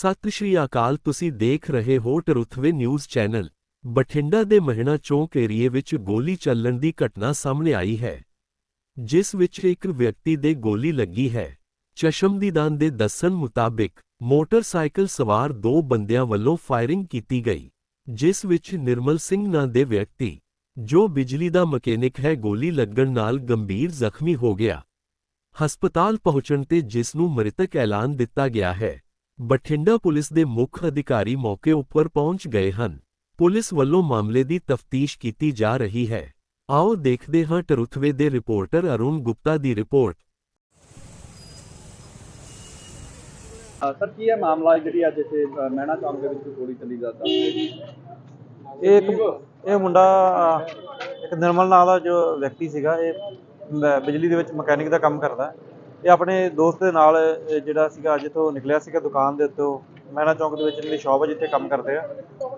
ਸਤਿ ਸ਼੍ਰੀ ਅਕਾਲ, ਤੁਸੀਂ ਦੇਖ ਰਹੇ ਹੋ ਟਰੁਥਵੇ ਨਿਊਜ਼ ਚੈਨਲ। ਬਠਿੰਡਾ ਦੇ ਮਹਿਣਾ ਚੌਂਕ ਏਰੀਏ ਵਿੱਚ ਗੋਲੀ ਚੱਲਣ ਦੀ ਘਟਨਾ ਸਾਹਮਣੇ ਆਈ ਹੈ, ਜਿਸ ਵਿੱਚ ਇੱਕ ਵਿਅਕਤੀ ਦੇ ਗੋਲੀ ਲੱਗੀ ਹੈ। ਚਸ਼ਮਦੀਦਾਨ ਦੇ ਦੱਸਣ ਮੁਤਾਬਿਕ, ਮੋਟਰਸਾਈਕਲ ਸਵਾਰ ਦੋ ਬੰਦਿਆਂ ਵੱਲੋਂ ਫਾਇਰਿੰਗ ਕੀਤੀ ਗਈ, ਜਿਸ ਵਿੱਚ ਨਿਰਮਲ ਸਿੰਘ ਨਾਂ ਦੇ ਵਿਅਕਤੀ, ਜੋ ਬਿਜਲੀ ਦਾ ਮਕੈਨਿਕ ਹੈ, ਗੋਲੀ ਲੱਗਣ ਨਾਲ ਗੰਭੀਰ ਜ਼ਖਮੀ ਹੋ ਗਿਆ। ਹਸਪਤਾਲ ਪਹੁੰਚਣ ਤੇ ਜਿਸ ਨੂੰ ਮ੍ਰਿਤਕ ਐਲਾਨ ਦਿੱਤਾ ਗਿਆ ਹੈ। ਬਠਿੰਡਾ ਪੁਲਿਸ ਦੇ ਮੁੱਖ ਅਧਿਕਾਰੀ ਮੌਕੇ ਉੱਪਰ ਪਹੁੰਚ ਗਏ ਹਨ। ਪੁਲਿਸ ਵੱਲੋਂ ਮਾਮਲੇ ਦੀ ਤਫਤੀਸ਼ ਕੀਤੀ ਜਾ ਰਹੀ ਹੈ। ਆਓ ਦੇਖਦੇ ਹਾਂ ਟਰੁਥਵੇ ਦੇ ਰਿਪੋਰਟਰ ਅਰੁਣ ਗੁਪਤਾ ਦੀ ਰਿਪੋਰਟ। ਸਰ ਕੀ ਹੈ ਮਾਮਲਾ ਜਿਹੜੀ ਅੱਜ ਇੱਥੇ ਮਹਿਣਾ ਚੌਂਕ ਦੇ ਵਿੱਚ ਗੋਲੀ ਚੱਲੀ ਦਾ ਦੱਸਦੇ ਜੀ ਇਹ ਇੱਕ ਇਹ ਮੁੰਡਾ ਇੱਕ ਨਿਰਮਲ ਨਾਂ ਦਾ ਜੋ ਵਿਅਕਤੀ ਸੀਗਾ ਇਹ ਬਿਜਲੀ ਦੇ ਵਿੱਚ ਮਕੈਨਿਕ ਦਾ ਕੰਮ ਕਰਦਾ। ਹੈ। ਇਹ ਆਪਣੇ ਦੋਸਤ ਦੇ ਨਾਲ ਜਿਹੜਾ ਸੀਗਾ ਜਿੱਥੋਂ ਨਿਕਲਿਆ ਸੀਗਾ ਦੁਕਾਨ ਦੇ ਉੱਤੋਂ ਮਹਿਣਾ ਚੌਂਕ ਦੇ ਵਿੱਚ ਇਹਨਾਂ ਦੀ ਸ਼ਾਪ ਹੈ ਜਿੱਥੇ ਕੰਮ ਕਰਦੇ ਆ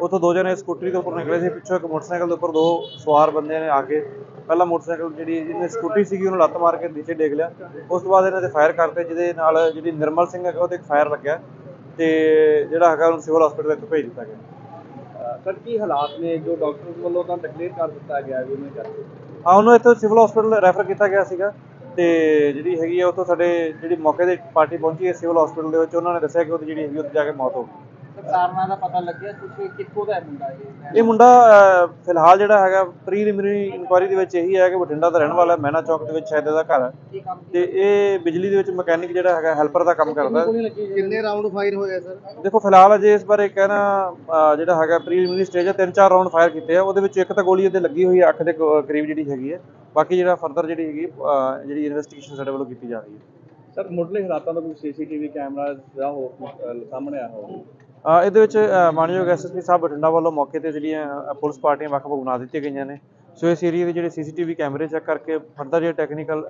ਉੱਥੋਂ ਦੋ ਜਣੇ ਸਕੂਟਰੀ ਦੇ ਉੱਪਰ ਨਿਕਲੇ ਸੀ ਪਿੱਛੋਂ ਇੱਕ ਮੋਟਰਸਾਈਕਲ ਦੇ ਉੱਪਰ ਦੋ ਸਵਾਰ ਬੰਦੇ ਨੇ ਆ ਕੇ ਪਹਿਲਾ ਮੋਟਰਸਾਈਕਲ ਜਿਹੜੀ ਜਿਹਨੇ ਸਕੂਟਰੀ ਸੀਗੀ ਉਹਨੂੰ ਲੱਤ ਮਾਰ ਕੇ ਨੀਚੇ ਡੇਗ ਲਿਆ ਉਸ ਤੋਂ ਬਾਅਦ ਇਹਨਾਂ ਦੇ ਫਾਇਰ ਕਰਤੇ ਜਿਹਦੇ ਨਾਲ ਜਿਹੜੀ ਨਿਰਮਲ ਸਿੰਘ ਹੈਗਾ ਉਹਦੇ ਇੱਕ ਫਾਇਰ ਲੱਗਿਆ ਤੇ ਜਿਹੜਾ ਹੈਗਾ ਉਹਨੂੰ ਸਿਵਲ ਹਸਪੀਟਲ ਵਿੱਚ ਭੇਜ ਦਿੱਤਾ ਗਿਆ। ਸਰ ਕੀ ਹਾਲਾਤ ਨੇ? ਜੋ ਡਾਕਟਰ ਵੱਲੋਂ ਤਾਂ ਡਿਕਲੇਅਰ ਕਰ ਦਿੱਤਾ ਗਿਆ ਵੀ ਉਹਨੇ ਕਰਕੇ ਹਾਂ ਉਹਨੂੰ ਇੱਥੋਂ ਸਿਵਲ ਹਸਪੀਟਲ ਰੈਫਰ ਕੀਤਾ ਗਿਆ ਸੀਗਾ। ਤੇ ਜਿਹੜੀ ਹੈਗੀ ਆ, ਉੱਥੋਂ ਸਾਡੇ ਜਿਹੜੀ ਮੌਕੇ ਤੇ ਪਾਰਟੀ ਪਹੁੰਚੀ ਹੈ, ਸਿਵਲ ਹਸਪੀਟਲ ਦੇ ਵਿੱਚ, ਉਹਨਾਂ ਨੇ ਦੱਸਿਆ ਕਿ ਉਹਦੀ ਜਿਹੜੀ ਹੈਗੀ ਉੱਥੇ ਜਾ ਕੇ ਮੌਤ ਹੋ ਗਈ। ਕਾਰਨਾਂ ਦਾ ਪਤਾ ਲੱਗਿਆ ਤੁਸੀਂ ਕਿੱਥੋਂ ਦਾ ਮੁੰਡਾ ਇਹ ਇਹ ਮੁੰਡਾ ਅਹ, ਫਿਲਹਾਲ ਜਿਹੜਾ ਹੈਗਾ ਪ੍ਰੀਲਿਮਿਨਰੀ ਇਨਕੁਆਇਰੀ ਦੇ ਵਿੱਚ ਇਹੀ ਹੈ ਕਿ ਬਠਿੰਡਾ ਦਾ ਰਹਿਣ ਵਾਲਾ ਹੈ ਮਹਿਣਾ ਚੌਕ ਦੇ ਵਿੱਚ ਸ਼ਾਇਦ ਇਹਦਾ ਘਰ ਹੈ। ਕੀ ਕੰਮ ਤੇ ਇਹ ਬਿਜਲੀ ਦੇ ਵਿੱਚ ਮਕੈਨਿਕ ਜਿਹੜਾ ਹੈਗਾ ਹੈਲਪਰ ਦਾ ਕੰਮ ਕਰਦਾ ਹੈ। ਕਿੰਨੇ ਰਾਉਂਡ ਫਾਇਰ ਹੋਏ ਸਰ? ਦੇਖੋ ਫਿਲਹਾਲ ਅਜੇ ਇਸ ਬਾਰੇ ਕਹਿਣਾ ਅਹ, ਜਿਹੜਾ ਹੈਗਾ ਪ੍ਰੀਲਿਮਿਨਰੀ ਸਟੇਜ ਹੈ ਤਿੰਨ ਚਾਰ ਰਾਉਂਡ ਫਾਇਰ ਕੀਤੇ ਆ। ਉਹਦੇ ਵਿੱਚ ਇੱਕ ਤਾਂ ਗੋਲੀ ਇਹਦੇ ਲੱਗੀ ਹੋਈ ਹੈ ਅੱਖ ਦੇ ਕ- ਕਰੀਬ ਜਿਹੜੀ ਹੈਗੀ ਹੈ। ਬਾਕੀ ਜਿਹੜਾ ਫਰਦਰ ਜਿਹੜੀ ਹੈਗੀ ਅਹ, ਜਿਹੜੀ ਇਨਵੈਸਟੀਗੇਸ਼ਨ ਸਾਡੇ ਵੱਲੋਂ ਕੀਤੀ ਜਾ ਰਹੀ ਹੈ। ਸਰ ਮੁੱਢਲੇ ਹਾਲਾਤਾਂ ਦਾ ਕੋਈ ਸੀਸੀਟੀਵੀ ਕੈਮਰਾ ਜਾਂ ਹੋਰ ਕੁਛ, ਅ, ਸਾਹਮਣੇ ਆਇਆ ਹੋਵੇ। ਇਹਦੇ ਵਿੱਚ ਮਾਨਯੋਗ ਐਸਐਸਪੀ ਸਾਹਿਬ ਬਠਿੰਡਾ ਵੱਲੋਂ ਮੌਕੇ ਤੇ ਜਿਹੜੀਆਂ ਪੁਲਿਸ ਪਾਰਟੀਆਂ ਵੱਖ-ਵੱਖ ਬਣਾ ਦਿੱਤੀਆਂ ਗਈਆਂ ਨੇ। ਸੋ ਇਸ ਏਰੀਆ ਦੇ ਜਿਹੜੇ ਸੀਸੀਟੀਵੀ ਕੈਮਰੇ ਚੈੱਕ ਕਰਕੇ ਫਰਦਰ ਜਿਹੜੇ ਟੈਕਨੀਕਲ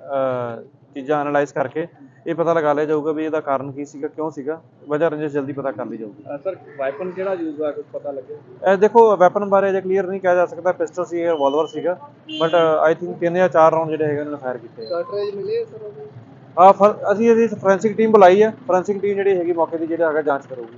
ਚੀਜ਼ਾਂ ਐਨਾਲਾਈਜ਼ ਕਰਕੇ ਇਹ ਪਤਾ ਲਗਾ ਲਿਆ ਜਾਊਗਾ ਵੀ ਇਹਦਾ ਕਾਰਨ ਕੀ ਸੀਗਾ ਕਿਉਂ ਸੀਗਾ। ਵਜ੍ਹਾ ਰੰਜਿਸ਼ ਜਲਦੀ ਪਤਾ ਕਰ ਲਈ ਜਾਊਗੀ। ਸਰ ਵਾਈਪਨ ਕਿਹੜਾ ਯੂਜ਼ ਹੋਇਆ ਕੁਝ ਪਤਾ ਲੱਗਿਆ? ਇਹ ਦੇਖੋ ਵੈਪਨ ਬਾਰੇ ਅਜੇ ਕਲੀਅਰ ਨਹੀਂ ਕਿਹਾ ਜਾ ਸਕਦਾ ਪਿਸਟਲ ਸੀ ਰਿਵਾਲਵਰ ਸੀਗਾ ਬਟ ਆਈ ਥਿੰਕ ਤਿੰਨ ਜਾਂ ਚਾਰ ਰਾਉਂਡ ਜਿਹੜੇ ਹੈਗੇ ਉਹਨਾਂ ਨੇ ਫਾਇਰ ਕੀਤੇ ਆ। ਕਾਰਟਰੇਜ ਮਿਲੇ ਸਰ ਉਹਦੇ? ਆ ਫਰ- ਅਸੀਂ ਇਹਦੀ ਫੋਰੈਂਸਿਕ ਟੀਮ ਬੁਲਾਈ ਹੈ ਫੋਰੈਂਸਿਕ ਟੀਮ ਜਿਹੜੀ ਹੈਗੀ ਮੌਕੇ ਦੀ ਜਿਹੜਾ ਹੈਗਾ ਜਾਂਚ ਕਰੂਗੀ।